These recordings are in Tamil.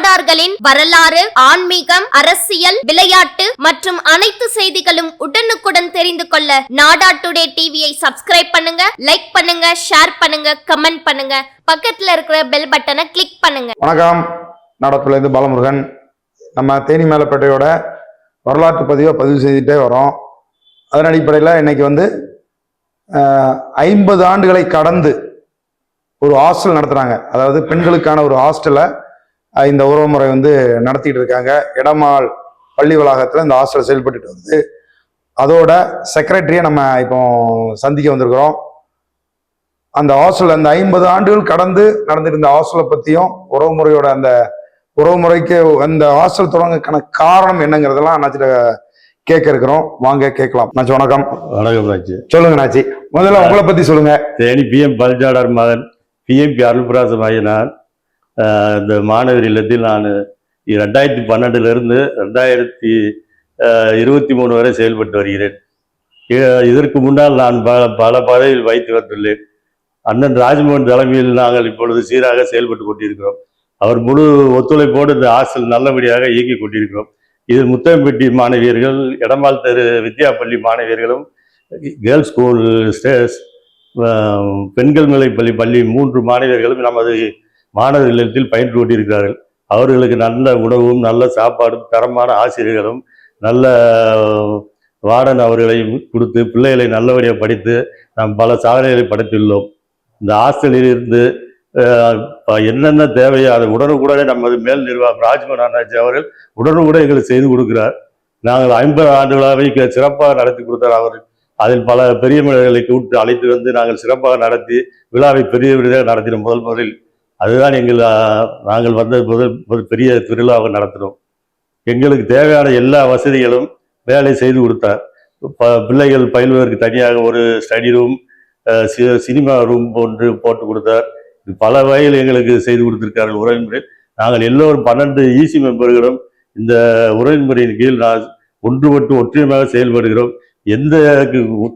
நாடார்களின் வரலாறு ஆன்மீகம் அரசியல் விளையாட்டு மற்றும் அனைத்து செய்திகளும் உடனுக்குடன் தெரிந்து கொள்ள நாடா டுடே டிவியை சப்ஸ்கிரைப் பண்ணுங்க லைக் பண்ணுங்க ஷேர் பண்ணுங்க கமெண்ட் பண்ணுங்க. பக்கத்துல இருக்கிற பெல் பட்டனை கிளிக் பண்ணுங்க. வணக்கம். நாடத்துலேருந்து பாலமுருகன். நம்ம தேனி மேலப்பேட்டையோட வரலாற்று பதிவை பதிவு செய்துட்டே வரோம். அதன் அடிப்படையில் இன்னைக்கு வந்து ஐம்பது ஆண்டுகளை கடந்து ஒரு ஹாஸ்டல் நடத்துகிறாங்க அதாவது பெண்களுக்கான ஒரு ஹாஸ்டலை இந்த உறவுமுறை வந்து நடத்திட்டு இருக்காங்க. இடமால் பள்ளி வளாகத்தில் இந்த ஹாஸ்டல் செயல்பட்டுட்டு வருது. அதோட செக்ரட்டரியை நம்ம இப்போ சந்திக்க வந்திருக்கிறோம். அந்த ஹாஸ்டல் அந்த ஐம்பது ஆண்டுகள் கடந்து நடந்துட்டு இருந்த ஹாஸ்டலை பற்றியும் உறவுமுறையோட அந்த உறவுமுறைக்கு அந்த ஹாஸ்டல் தொடங்கக்கான காரணம் என்னங்கிறதெல்லாம் அண்ணாச்சிட்ட கேட்க இருக்கிறோம். வாங்க கேட்கலாம். நாச்சி வணக்கம். வணக்கம் ராஜு சொல்லுங்க நாச்சி முதல்ல உங்களை பத்தி சொல்லுங்க. தேனி பிஎம் பல்ஜாடர் மகன் பிஎம்பி அருள்பிராசம் ஆகிய நான் இந்த மாணவர் இல்லத்தில் நான் ரெண்டாயிரத்தி பன்னெண்டுலேருந்து ரெண்டாயிரத்தி இருபத்தி மூணு வரை செயல்பட்டு வருகிறேன். இதற்கு முன்னால் நான் பல பல பதவியில் வைத்து வந்துள்ளேன். அண்ணன் ராஜ்மோகன் தலைமையில் நாங்கள் இப்பொழுது சீராக செயல்பட்டு கொண்டிருக்கிறோம். அவர் முழு ஒத்துழைப்போடு இந்த ஹாஸ்டல் நல்லபடியாக இயக்கிக் கொண்டிருக்கிறோம். இதில் முத்தம்பட்டி மாணவியர்கள் இடமாள் தெரு வித்யாப்பள்ளி மாணவியர்களும் கேர்ள்ஸ் ஸ்கூல் ஸ்டேஸ் பெண்கள் நிலைப்பள்ளி பள்ளி பள்ளி மூன்று மாணவியர்களும் நமது மாணவர் இல்லத்தில் பயின்று கொண்டிருக்கிறார்கள். அவர்களுக்கு நல்ல உணவும் நல்ல சாப்பாடும் தரமான ஆசிரியர்களும் நல்ல வார்டன் அவர்களையும் கொடுத்து பிள்ளைகளை நல்லபடியாக படித்து நாம் பல சாதனைகளை படைத்துள்ளோம். இந்த ஹாஸ்டலில் இருந்து ப- என்னென்ன தேவையோ அதை உடனுக்குடனே நமது மேல் நிர்வாகம் ராஜ்மோகன் அண்ணாச்சி அவர்கள் உடனுக்குடன் எங்களுக்கு செய்து கொடுக்கிறார். நாங்கள் ஐம்பது ஆண்டு விழாவை சிறப்பாக நடத்தி கொடுத்தார் அவர். அதில் பல பெரிய மனிதர்களை கூப்பிட்டு அழைத்து வந்து நாங்கள் சிறப்பாக நடத்தி விழாவை பெரிய விருதாக நடத்தினோம் முதல் முதலில். அதுதான் எங்கள் நாங்கள் வந்த முதல் ஒரு பெரிய திருவிழாவை நடத்தினோம். எங்களுக்கு தேவையான எல்லா வசதிகளும் வேலை செய்து கொடுத்தார். ப- பிள்ளைகள் பயில்வதற்கு தனியாக ஒரு ஸ்டடி ரூம் சினிமா ரூம் போன்று போட்டு கொடுத்தார். பல வகையில் எங்களுக்கு செய்து கொடுத்திருக்கார்கள் உறவின்முறை நாங்கள் எல்லோரும் பன்னெண்டு ஈசி மெம்பர்களும் இந்த உறவின்முறையின் கீழ் நான் ஒன்றுபட்டு ஒற்றுமையாக செயல்படுகிறோம். எந்த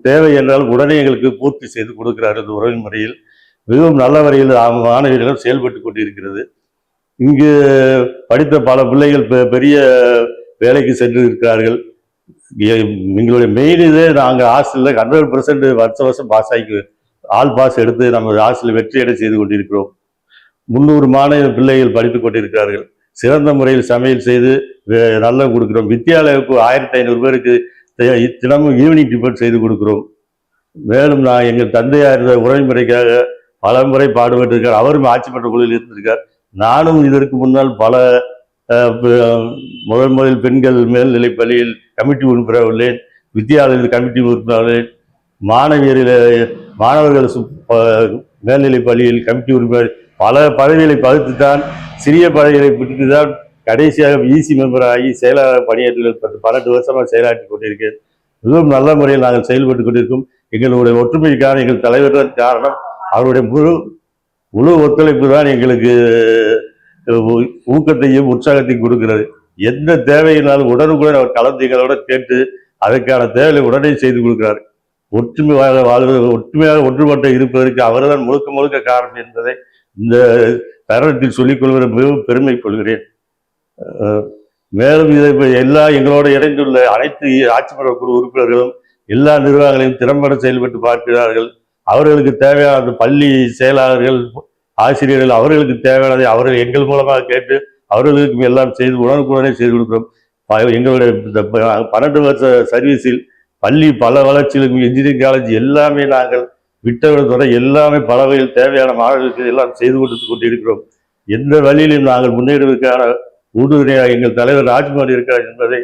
தேவை என்றாலும் உடனே எங்களுக்கு பூர்த்தி செய்து கொடுக்கிறார் இந்த உறவின் முறையில். மிகவும் நல்ல வரையில் மாணவியர்களும் செயல்பட்டு கொண்டிருக்கிறது. இங்கு படித்த பல பிள்ளைகள் பெ- பெரிய வேலைக்கு சென்று இருக்கிறார்கள் எங்களுடைய மெயின் இதே நாங்கள் ஹாஸ்டலில் ஹண்ட்ரட் பர்சன்ட் வருஷம் வருஷம் பாஸ் ஆகி ஆல் பாஸ் எடுத்து நம்ம ஹாஸ்டலில் வெற்றியடை செய்து கொண்டிருக்கிறோம். முந்நூறு மாணவ பிள்ளைகள் படித்துக் கொண்டிருக்கிறார்கள். சிறந்த முறையில் சமையல் செய்து வே- நல்லா கொடுக்கிறோம். ஆயிரத்தி ஐநூறு பேருக்கு தினமும் ஈவினிங் டிஃபன் செய்து கொடுக்குறோம். மேலும் நான் எங்கள் தந்தையார் இருந்த உறவுமுறைக்காக பல முறை பாடுபட்டிருக்கார். அவரும் ஆட்சி மன்ற குழுவில் இருந்திருக்கார். நானும் இதற்கு முன்னால் பல முதல் முதல் பெண்கள் மேல்நிலை பள்ளியில் கமிட்டி உறுப்பினர் உள்ளேன். வித்தியாலயத்தில் கமிட்டி உறுப்பினர் உள்ளேன். மாணவியரில் மாணவர்கள் சு- ப- பள்ளியில் கமிட்டி உறுப்பினர். பல பதவிகளை பகுத்துத்தான் சிறிய பதவிகளை பிடித்து தான் கடைசியாக இசி மெம்பர் ஆகி செயலாளர் பணியாற்றி பத்து பன்னெண்டு வருஷமாக செயலாற்றி கொண்டிருக்கிறேன் மிகவும் நல்ல முறையில் நாங்கள் செயல்பட்டு கொண்டிருக்கோம். எங்களுடைய ஒற்றுமைக்கான எங்கள் தலைவர்கள் காரணம் அவருடைய முழு முழு ஒத்துழைப்பு தான் எங்களுக்கு ஊக்கத்தையும் உற்சாகத்தையும் கொடுக்கிறது. எந்த தேவையினாலும் உடனுக்குடன் அவர் கலந்துகளோட கேட்டு அதற்கான தேவையை உடனே செய்து கொடுக்கிறார். ஒற்றுமையாக வாழ்வது ஒற்றுமையாக ஒன்றுபட்டு இருப்பதற்கு அவர்தான் முழுக்க முழுக்க காரணம் என்பதை இந்த தருணத்தில் சொல்லிக்கொள்வதை மிகவும் பெருமை கொள்கிறேன் மேலும் இதை எல்லா எங்களோட இணைந்துள்ள அனைத்து ஆட்சிமன்ற குழு உறுப்பினர்களும் எல்லா நிர்வாகங்களையும் திறம்பட செயல்பட்டு பார்க்கிறார்கள். அவர்களுக்கு தேவையான பள்ளி செயலாளர்கள் ஆசிரியர்கள் அவர்களுக்கு தேவையானதை அவர்கள் எங்கள் மூலமாக கேட்டு அவர்களுக்கும் எல்லாம் செய்து உடனுக்குடனே செய்து கொடுக்கிறோம். எங்களுடைய பன்னெண்டு வருஷ சர்வீஸில் பள்ளி பல வளர்ச்சிகளுக்கும் இன்ஜினியரிங் காலேஜ் எல்லாமே நாங்கள் விட்டவர்கள் துறை எல்லாமே பல வகையில் தேவையான மாணவர்களுக்கு எல்லாம் செய்து கொடுத்து கொண்டிருக்கிறோம். எந்த வழியிலும் நாங்கள் முன்னேறுவதற்கான உறுதுணையாக எங்கள் தலைவர் ராஜ்குமார் இருக்கிறார் என்பதை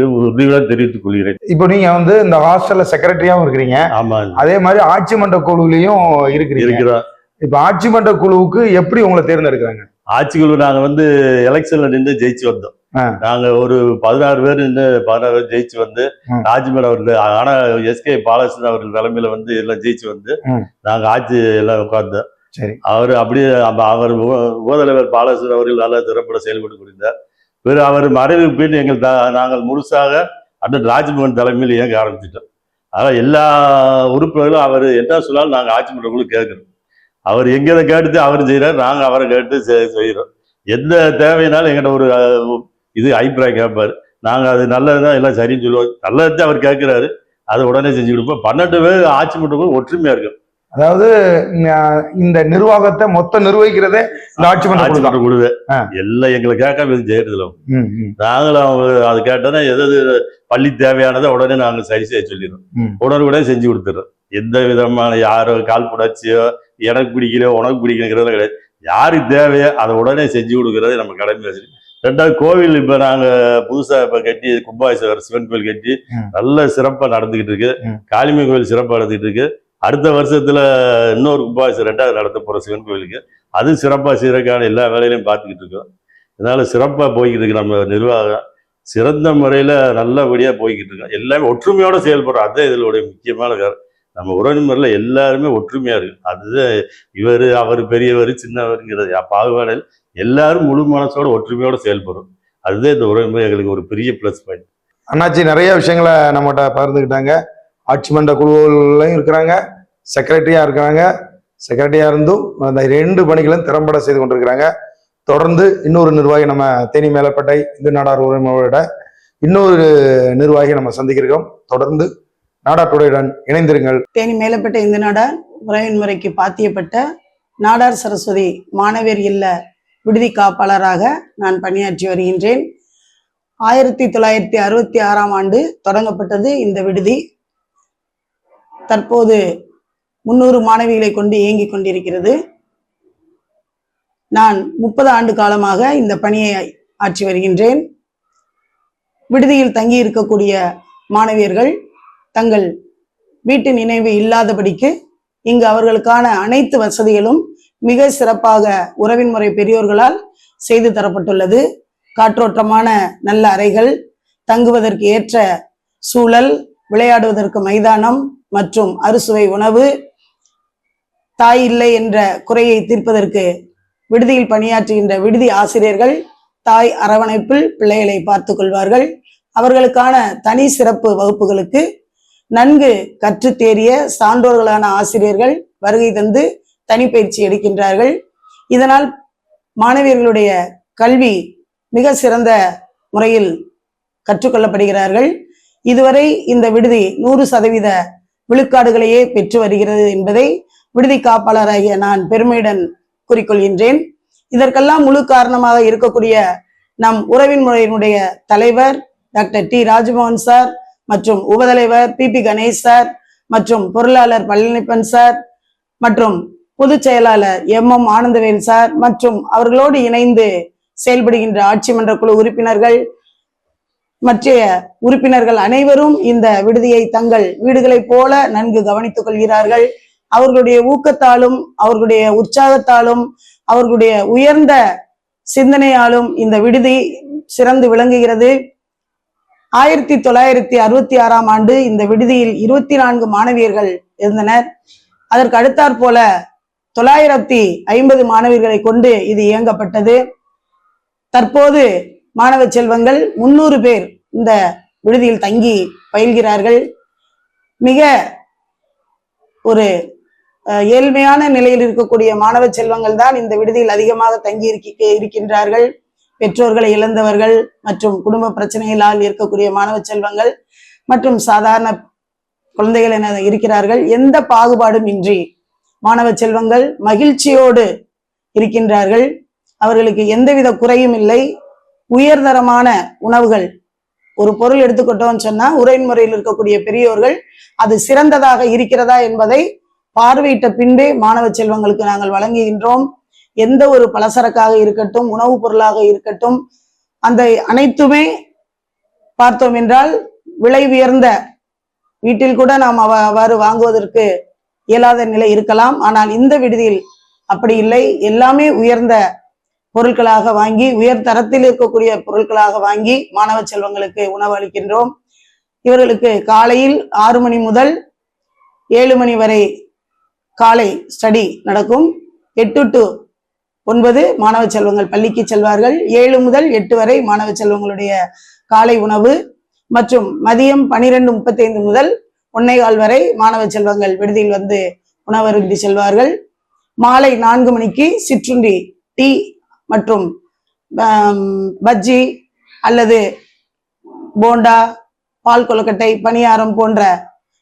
உறுதியுடன் தெரிவித்துக் கொள்கிறேன். இப்போ நீங்க வந்து இந்த ஹாஸ்டல்ல செக்ரட்டரியாவும் இருக்கிறீங்க. ஆமா அதே மாதிரி ஆட்சி மன்ற குழுவிலையும் இருக்கிறீங்க. இருக்கிறோம். இப்போ ஆட்சி மன்ற குழுவுக்கு எப்படி உங்களை தேர்ந்தெடுக்கிறாங்க? ஆட்சிக்குழு நாங்க வந்து எலெக்ஷன்ல நின்று ஜெயிச்சு வந்தோம். நாங்க ஒரு பதினாறு பேர் நின்று பதினாறு பேர் ஜெயிச்சு வந்து ம். ராஜ்மேல் அவர்கள் ஆனா எஸ்கே பாலகிருஷ்ணன் அவர்கள் தலைமையில வந்து எல்லாம் ஜெயிச்சு வந்து. நாங்க ஆட்சி எல்லாம் உட்கார்ந்தோம். சரி. அவர் அப்படியே அப்ப அவர் உப- உபதலைவர் பாலகிருஷ்ணன் அவர்கள் நல்லா திறப்பட செயல்பட்டு கொண்டிருந்தார் பிறகு அவர் மறைவு பின் எங்கள் த- நாங்கள் முழுசாக அண்ணன் ராஜ்மோகன் தலைமையில் இயங்க ஆரம்பிச்சிட்டோம். அதான் எல்லா உறுப்பினர்களும் அவர் என்ன சொன்னாலும் நாங்கள் ஆட்சி மன்றங்களும் கேட்குறோம். அவர் எங்களை கேட்டு அவர் செய்கிறார் நாங்கள் அவரை கேட்டு செய்கிறோம். எந்த தேவையினாலும் எங்கிட்ட ஒரு இது அபிப்பிராயம் கேட்பாரு. நாங்கள் அது நல்லதுதான் எல்லாம் சரின்னு சொல்லுவோம். நல்லதுதான் அவர் கேட்குறாரு. அதை உடனே செஞ்சு கொடுப்போம். பன்னெண்டு பேர் ஆட்சி மன்றங்களும் ஒற்றுமையாக இருக்கும். அதாவது இந்த நிர்வாகத்தை மொத்தம் நிர்வகிக்கிறதே இந்த ஆட்சி மன்ற ஆ. எல்லாம் எங்களை கேட்காம எதுவும் செய்யறதில்ல நாங்களும் அவங்க அது கேட்டோன்னா எது பள்ளி தேவையானதை உடனே நாங்கள் சரி செய்ய சொல்லிடுறோம். உடனுக்குடனே செஞ்சு கொடுத்துறோம் எந்த விதமான யாரோ கால் புணர்ச்சியோ எனக்கு பிடிக்கலையோ உனக்கு பிடிக்கலைங்கிறதுல கிடையாது. யாருக்கு தேவையோ அதை உடனே செஞ்சு கொடுக்கறது நம்ம கடமை. வச்சு ரெண்டாவது கோவில் இப்போ நாங்கள் புதுசாக இப்போ கட்டி கும்பாபிஷேகர் சிவன் கோவில் கட்டி. நல்ல சிறப்பாக நடந்துக்கிட்டு இருக்கு. காளிமை கோவில் சிறப்பாக நடந்துக்கிட்டு இருக்கு. அடுத்த வருஷத்துல இன்னொரு கும்பாபிஷேகம் ரெண்டாவது நடத்த போகிற சிவன் கோவிலுக்கு. அது சிறப்பாக சீரக்கான எல்லா வேலையிலையும் பார்த்துக்கிட்டு இருக்கோம். அதனால சிறப்பாக போய்கிட்டு இருக்கு நம்ம நிர்வாகம். சிறந்த முறையில் நல்லபடியாக போய்கிட்டு இருக்கோம். எல்லாமே ஒற்றுமையோட செயல்படுறோம். அதுதான் இதனுடைய முக்கியமான காரணம் நம்ம உறவினரில் எல்லாருமே ஒற்றுமையா இருக்கு. அதுதான் இவர் அவர் பெரியவர் சின்னவருங்கிறது. பாகுபாடு எல்லாரும் முழு மனசோட ஒற்றுமையோட செயல்படுறோம். அதுதான் இந்த உறவுமுறை எங்களுக்கு ஒரு பெரிய ப்ளஸ் பாயிண்ட் அண்ணாச்சி நிறைய விஷயங்களை நம்மகிட்ட பகிர்ந்துக்கிட்டாங்க. ஆட்சி மன்ற குழுவிலையும் இருக்கிறாங்க செக்ரட்டரியா இருக்கிறாங்க செக்ரட்டரியா இருந்தும் அந்த ரெண்டு பணிகளும் திறம்பட செய்து கொண்டிருக்கிறாங்க. தொடர்ந்து இன்னொரு நிர்வாகி நம்ம தேனி மேலப்பட்டை இந்து நாடார் உரிமையோட இன்னொரு நிர்வாகி நம்ம சந்திக்கிறோம். தொடர்ந்து தொடர்ந்து நாடாட்டுடையுடன் இணைந்திருங்கள். தேனி மேலப்பட்ட இந்து நாடார் உறவின் முறைக்கு பாத்தியப்பட்ட நாடார் சரஸ்வதி மாணவியர் இல்ல விடுதி காப்பாளராக நான் பணியாற்றி வருகின்றேன். ஆயிரத்தி தொள்ளாயிரத்தி அறுபத்தி ஆறாம் ஆண்டு தொடங்கப்பட்டது இந்த விடுதி. தற்போது முன்னூறு மாணவிகளை கொண்டு இயங்கிக் கொண்டிருக்கிறது. நான் முப்பது ஆண்டு காலமாக இந்த பணியை ஆற்றி வருகின்றேன். விடுதியில் தங்கி இருக்கக்கூடிய மாணவியர்கள் தங்கள் வீட்டு நினைவு இல்லாதபடிக்கு இங்கு அவர்களுக்கான அனைத்து வசதிகளும் மிக சிறப்பாக உறவின் முறை பெரியோர்களால் செய்து தரப்பட்டுள்ளது. காற்றோட்டமான நல்ல அறைகள் தங்குவதற்கு ஏற்ற சூழல் விளையாடுவதற்கு மைதானம் மற்றும் அறுசுவை உணவு தாய் இல்லை என்ற குறையை தீர்ப்பதற்கு விடுதியில் பணியாற்றுகின்ற விடுதி ஆசிரியர்கள் தாய் அரவணைப்பில் பிள்ளைகளை பார்த்து கொள்வார்கள். அவர்களுக்கான தனி சிறப்பு வகுப்புகளுக்கு நன்கு கற்று தேறிய சான்றோர்களான ஆசிரியர்கள் வருகை தந்து தனிப்பயிற்சி எடுக்கின்றார்கள். இதனால் மாணவியர்களுடைய கல்வி மிக சிறந்த முறையில் கற்றுக்கொள்ளப்படுகிறார்கள் இதுவரை இந்த விடுதி நூறு சதவீத விழுக்காடுகளையே பெற்று வருகிறது என்பதை விடுதி காப்பாளராகிய நான் பெருமையுடன் கூறிக்கொள்கின்றேன். இதற்கெல்லாம் முழு காரணமாக இருக்கக்கூடிய நம் உறவின் முறையினுடைய தலைவர் டாக்டர் டி. ராஜ்மோகன் சார் மற்றும் உபதலைவர் பி. பி. கணேஷ் சார் மற்றும் பொருளாளர் பழனிப்பன் சார் மற்றும் பொதுச் செயலாளர் எம். எம். ஆனந்தவேல் சார் மற்றும் அவர்களோடு இணைந்து செயல்படுகின்ற ஆட்சி மன்ற குழு உறுப்பினர்கள் மற்ற உறுப்பினர்கள் அனைவரும் இந்த விடுதியை தங்கள் வீடுகளைப் போல நன்கு கவனித்துக் கொள்கிறார்கள். அவர்களுடைய ஊக்கத்தாலும் அவர்களுடைய உற்சாகத்தாலும் அவர்களுடைய உயர்ந்த சிந்தனையாலும் இந்த விடுதி சிறந்து விளங்குகிறது. ஆயிரத்தி தொள்ளாயிரத்தி அறுபத்தி ஆறாம் ஆண்டு இந்த விடுதியில் இருபத்தி நான்கு மாணவியர்கள் இருந்தனர். அதற்கு அடுத்தாற் போல தொள்ளாயிரத்தி ஐம்பது மாணவியர்களை கொண்டு இது இயங்கப்பட்டது. தற்போது மாணவ செல்வங்கள் முன்னூறு பேர் இந்த விடுதியில் தங்கி பயில்கிறார்கள். மிக ஒரு அஹ், ஏழ்மையான நிலையில் இருக்கக்கூடிய மாணவ செல்வங்கள் தான் இந்த விடுதியில் அதிகமாக தங்கி இருக்க இருக்கின்றார்கள். பெற்றோர்களை இழந்தவர்கள் மற்றும் குடும்ப பிரச்சனைகளால் இருக்கக்கூடிய மாணவ செல்வங்கள் மற்றும் சாதாரண குழந்தைகள் என இருக்கிறார்கள். எந்த பாகுபாடும் இன்றி மாணவ செல்வங்கள் மகிழ்ச்சியோடு இருக்கின்றார்கள். அவர்களுக்கு எந்தவித குறையும் இல்லை. உயர்தரமான உணவுகள். ஒரு பொருள் எடுத்துக்கிட்டோம்னு சொன்னா உரைமுறையில் இருக்கக்கூடிய பெரியோர்கள் அது சிறந்ததாக இருக்கிறதா என்பதை பார்வையிட்ட பின்பே மாணவ செல்வங்களுக்கு நாங்கள் வழங்குகின்றோம். எந்த ஒரு பலசரக்காக இருக்கட்டும் உணவுப் பொருளாக இருக்கட்டும் அந்த அனைத்துமே பார்த்தோம் என்றால் விலை உயர்ந்த வீட்டில் கூட நாம் அவ- அவ்வாறு வாங்குவதற்கு இயலாத நிலை இருக்கலாம். ஆனால் இந்த விடுதியில் அப்படி இல்லை. எல்லாமே உயர்ந்த பொருட்களாக வாங்கி உயர் தரத்தில் இருக்கக்கூடிய பொருட்களாக வாங்கி மாணவ செல்வங்களுக்கு உணவு அளிக்கின்றோம். இவர்களுக்கு காலையில் ஆறு மணி முதல் ஏழு மணி வரை காலை ஸ்டடி நடக்கும். எட்டு டு ஒன்பது மாணவ செல்வங்கள் பள்ளிக்கு செல்வார்கள். ஏழு முதல் எட்டு வரை மாணவ செல்வங்களுடைய காலை உணவு மற்றும் மதியம் பனிரெண்டு முப்பத்தைந்து முதல் ஒன்னேகால் வரை மாணவ செல்வங்கள் விடுதியில் வந்து உணவருந்தி செல்வார்கள். மாலை நான்கு மணிக்கு சிற்றுண்டி டீ மற்றும் பஜ்ஜி அல்லது போண்டா பால் கொழுக்கட்டை பணியாரம் போன்ற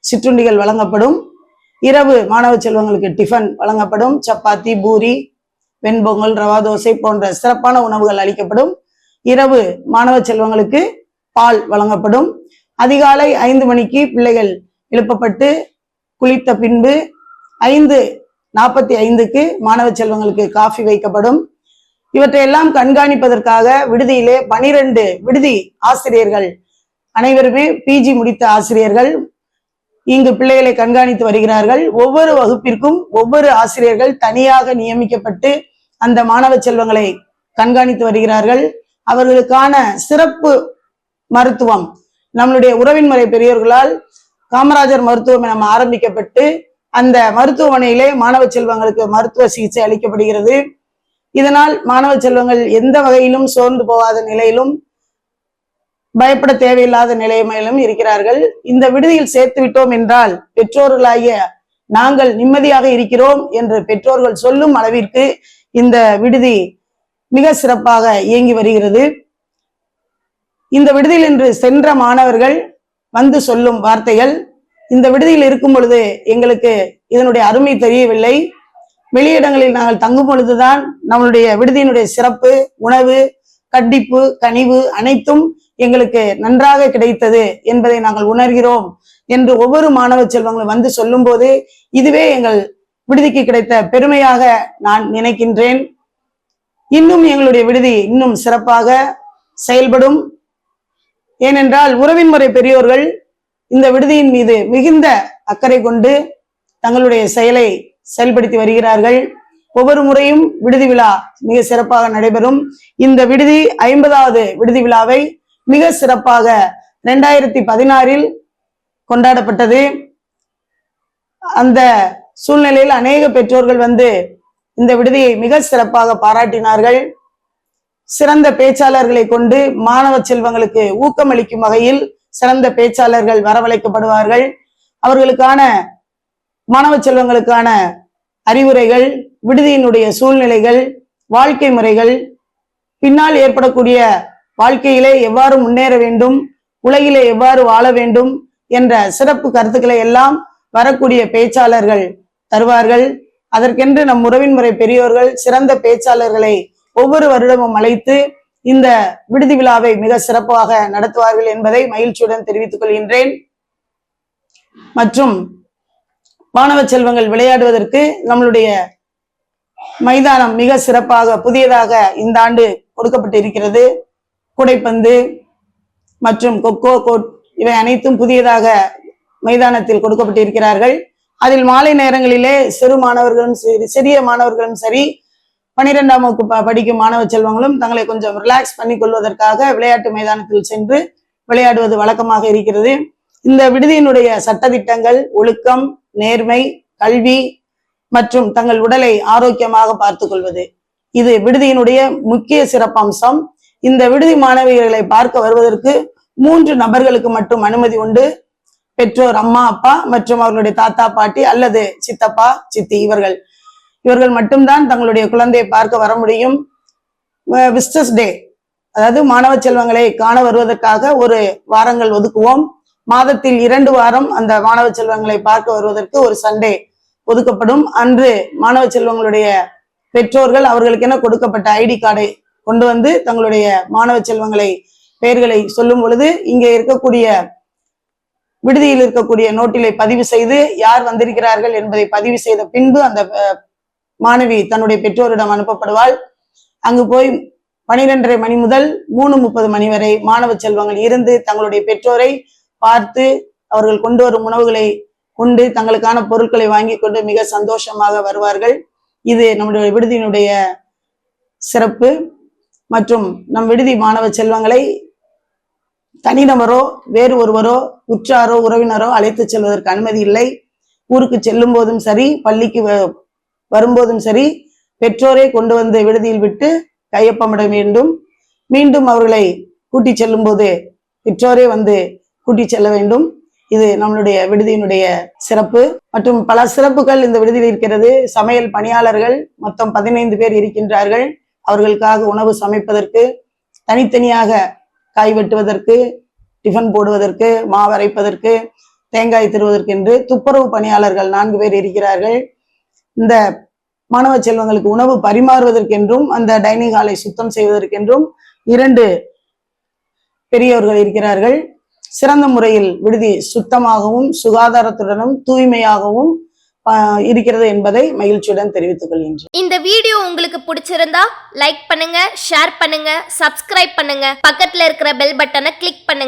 சிற்றுண்டிகள் வழங்கப்படும். இரவு மாணவ செல்வங்களுக்கு டிஃபன் வழங்கப்படும். சப்பாத்தி பூரி வெண்பொங்கல் ரவா தோசை போன்ற சிறப்பான உணவுகள் அளிக்கப்படும். இரவு மாணவ செல்வங்களுக்கு பால் வழங்கப்படும். அதிகாலை ஐந்து மணிக்கு பிள்ளைகள் எழுப்பப்பட்டு குளித்த பின்பு ஐந்து நாற்பத்தி ஐந்துக்கு மாணவ செல்வங்களுக்கு காஃபி வைக்கப்படும். இவற்றையெல்லாம் கண்காணிப்பதற்காக விடுதியிலே பனிரெண்டு விடுதி ஆசிரியர்கள் அனைவருமே பிஜி முடித்த ஆசிரியர்கள் இங்கு பிள்ளைகளை கண்காணித்து வருகிறார்கள். ஒவ்வொரு வகுப்பிற்கும் ஒவ்வொரு ஆசிரியர்கள் தனியாக நியமிக்கப்பட்டு அந்த மாணவ செல்வங்களை கண்காணித்து வருகிறார்கள். அவர்களுக்கான சிறப்பு மருத்துவம் நம்மளுடைய உறவின் முறை பெரியோர்களால் காமராஜர் மருத்துவமனை ஆரம்பிக்கப்பட்டு அந்த மருத்துவமனையிலே மாணவ செல்வங்களுக்கு மருத்துவ சிகிச்சை அளிக்கப்படுகிறது. இதனால் மாணவ செல்வங்கள் எந்த வகையிலும் சோர்ந்து போகாத நிலையிலும் பயப்பட தேவையில்லாத நிலைமையிலும் இருக்கிறார்கள். இந்த விடுதியில் சேர்த்து விட்டோம் என்றால் பெற்றோர்களாகிய நாங்கள் நிம்மதியாக இருக்கிறோம் என்று பெற்றோர்கள் சொல்லும் அளவிற்கு இந்த விடுதி மிக சிறப்பாக இயங்கி வருகிறது. இந்த விடுதியில் இன்று சென்ற மாணவர்கள் வந்து சொல்லும் வார்த்தைகள் இந்த விடுதியில் இருக்கும் பொழுது எங்களுக்கு இதனுடைய அருமை தெரியவில்லை. வெளியிடங்களில் நாங்கள் தங்கும் பொழுதுதான் நம்மளுடைய விடுதியினுடைய சிறப்பு உணவு கண்டிப்பு கனிவு அனைத்தும் எங்களுக்கு நன்றாக கிடைத்தது என்பதை நாங்கள் உணர்கிறோம் என்று ஒவ்வொரு மாணவ செல்வங்களும் வந்து சொல்லும்போது இதுவே எங்கள் விடுதிக்கு கிடைத்த பெருமையாக நான் நினைக்கின்றேன். இன்னும் எங்களுடைய விடுதி இன்னும் சிறப்பாக செயல்படும். ஏனென்றால் உறவின் முறை பெரியோர்கள் இந்த விடுதியின் மீது மிகுந்த அக்கறை கொண்டு தங்களுடைய செயலை செயல்படுத்தி வருகிறார்கள். ஒவ்வொரு முறையும் விடுதி விழா மிக சிறப்பாக நடைபெறும். இந்த விடுதி ஐம்பதாவது விடுதி விழாவை மிக சிறப்பாக ரெண்டாயிரத்தி பதினாறில் கொண்டாடப்பட்டது. அந்த சூழ்நிலையில் அநேக பெற்றோர்கள் வந்து இந்த விடுதியை மிக சிறப்பாக பாராட்டினார்கள். சிறந்த பேச்சாளர்களை கொண்டு மாணவ செல்வங்களுக்கு ஊக்கமளிக்கும் வகையில் சிறந்த பேச்சாளர்கள் வரவழைக்கப்படுவார்கள். அவர்களுக்கான மாணவ செல்வங்களுக்கான அறிவுரைகள் விடுதியினுடைய சூழ்நிலைகள் வாழ்க்கை முறைகள் பின்னால் ஏற்படக்கூடிய வாழ்க்கையிலே எவ்வாறு முன்னேற வேண்டும் உலகிலே எவ்வாறு வாழ வேண்டும் என்ற சிறப்பு கருத்துக்களை எல்லாம் வரக்கூடிய பேச்சாளர்கள் தருவார்கள். அதற்கென்று நம் உறவின் முறை பெரியோர்கள் சிறந்த பேச்சாளர்களை ஒவ்வொரு வருடமும் அழைத்து இந்த விடுதி விழாவை மிக சிறப்பாக நடத்துவார்கள் என்பதை மகிழ்ச்சியுடன் தெரிவித்துக் கொள்கின்றேன். மற்றும் மாணவ செல்வங்கள் விளையாடுவதற்கு நம்மளுடைய மைதானம் மிக சிறப்பாக புதியதாக இந்த ஆண்டு கொடுக்கப்பட்டு இருக்கிறது கூடைப்பந்து மற்றும் கொக்கோ கோட் இவை அனைத்தும் புதியதாக மைதானத்தில் கொடுக்கப்பட்டு இருக்கிறார்கள் அதில் மாலை நேரங்களிலே சிறு மாணவர்களும் சரி சிறிய மாணவர்களும் சரி பனிரெண்டாம் வகுப்பு ப- படிக்கும் மாணவ செல்வங்களும் தங்களை கொஞ்சம் ரிலாக்ஸ் பண்ணி கொள்வதற்காக விளையாட்டு மைதானத்தில் சென்று விளையாடுவது வழக்கமாக இருக்கிறது. இந்த விடுதியினுடைய சட்டத்திட்டங்கள் ஒழுக்கம் நேர்மை கல்வி மற்றும் தங்கள் உடலை ஆரோக்கியமாக பார்த்துக் கொள்வது. இது விடுதியினுடைய முக்கிய சிறப்பம்சம். இந்த விடுதி மாணவியர்களை பார்க்க வருவதற்கு மூன்று நபர்களுக்கு மட்டும் அனுமதி உண்டு. பெற்றோர் அம்மா அப்பா மற்றும் அவர்களுடைய தாத்தா பாட்டி அல்லது சித்தப்பா சித்தி இவர்கள். இவர்கள் மட்டும்தான் தங்களுடைய குழந்தையை பார்க்க வர முடியும். Visitors day. அதாவது மாணவ செல்வங்களை காண வருவதற்காக ஒரு வாரங்கள் ஒதுக்குவோம். மாதத்தில் இரண்டு வாரம் அந்த மாணவ செல்வங்களை பார்க்க வருவதற்கு ஒரு சண்டே ஒதுக்கப்படும். அன்று மாணவ செல்வங்களுடைய பெற்றோர்கள் அவர்களுக்கென கொடுக்கப்பட்ட ஐடி கார்டை கொண்டு வந்து தங்களுடைய மாணவ செல்வங்களை பெயர்களை சொல்லும் பொழுது இங்கே இருக்கக்கூடிய விடுதியில் இருக்கக்கூடிய நோட்டிலை பதிவு செய்து யார் வந்திருக்கிறார்கள் என்பதை பதிவு செய்த பின்பு அந்த மாணவி தன்னுடைய பெற்றோரிடம் அனுப்பப்படுவாள். அங்கு போய் பனிரெண்டரை மணி முதல் மூணு முப்பது மணி வரை மாணவ செல்வங்கள் இருந்து தங்களுடைய பெற்றோரை பார்த்து அவர்கள் கொண்டு வரும் உணவுகளை உண்டு தங்களுக்கான பொருட்களை வாங்கி கொண்டு மிக சந்தோஷமாக வருவார்கள். இது நம்முடைய விடுதியினுடைய சிறப்பு. மற்றும் நம் விடுதி மாணவ செல்வங்களை தனிநபரோ வேறு ஒருவரோ உற்றாரோ உறவினரோ அழைத்து செல்வதற்கு அனுமதி இல்லை. ஊருக்கு செல்லும் போதும் சரி பள்ளிக்கு வ- வரும்போதும் சரி பெற்றோரை கொண்டு வந்து விடுதியில் விட்டு கையொப்பமிட வேண்டும். மீண்டும் அவர்களை கூட்டி செல்லும் போது பெற்றோரே வந்து கூட்டி செல்ல வேண்டும். இது நம்மளுடைய விடுதியினுடைய சிறப்பு. மற்றும் பல சிறப்புகள் இந்த விடுதியில் இருக்கிறது. சமையல் பணியாளர்கள் மொத்தம் பதினைந்து பேர் இருக்கின்றார்கள். அவர்களுக்காக உணவு சமைப்பதற்கு தனித்தனியாக காய் வெட்டுவதற்கு டிஃபன் போடுவதற்கு மாவரைப்பதற்கு தேங்காய் திருவதற்கென்று துப்புரவு பணியாளர்கள் நான்கு பேர் இருக்கிறார்கள். இந்த மாணவ செல்வங்களுக்கு உணவு பரிமாறுவதற்கென்றும் அந்த டைனிங் ஹாலை சுத்தம் செய்வதற்கென்றும் இரண்டு பெரியவர்கள் இருக்கிறார்கள். சிறந்த முறையில் விடுதி சுத்தமாகவும் சுகாதாரத்துடனும் தூய்மையாகவும் இருக்கிறது என்பதை மகிழ்ச்சியுடன் தெரிவித்துக் கொள்கின்றேன். இந்த வீடியோ உங்களுக்கு பிடிச்சிருந்தா லைக் பண்ணுங்க ஷேர் பண்ணுங்க சப்ஸ்கிரைப் பண்ணுங்க. பக்கத்துல இருக்கிற பெல் பட்டனை கிளிக் பண்ணுங்க.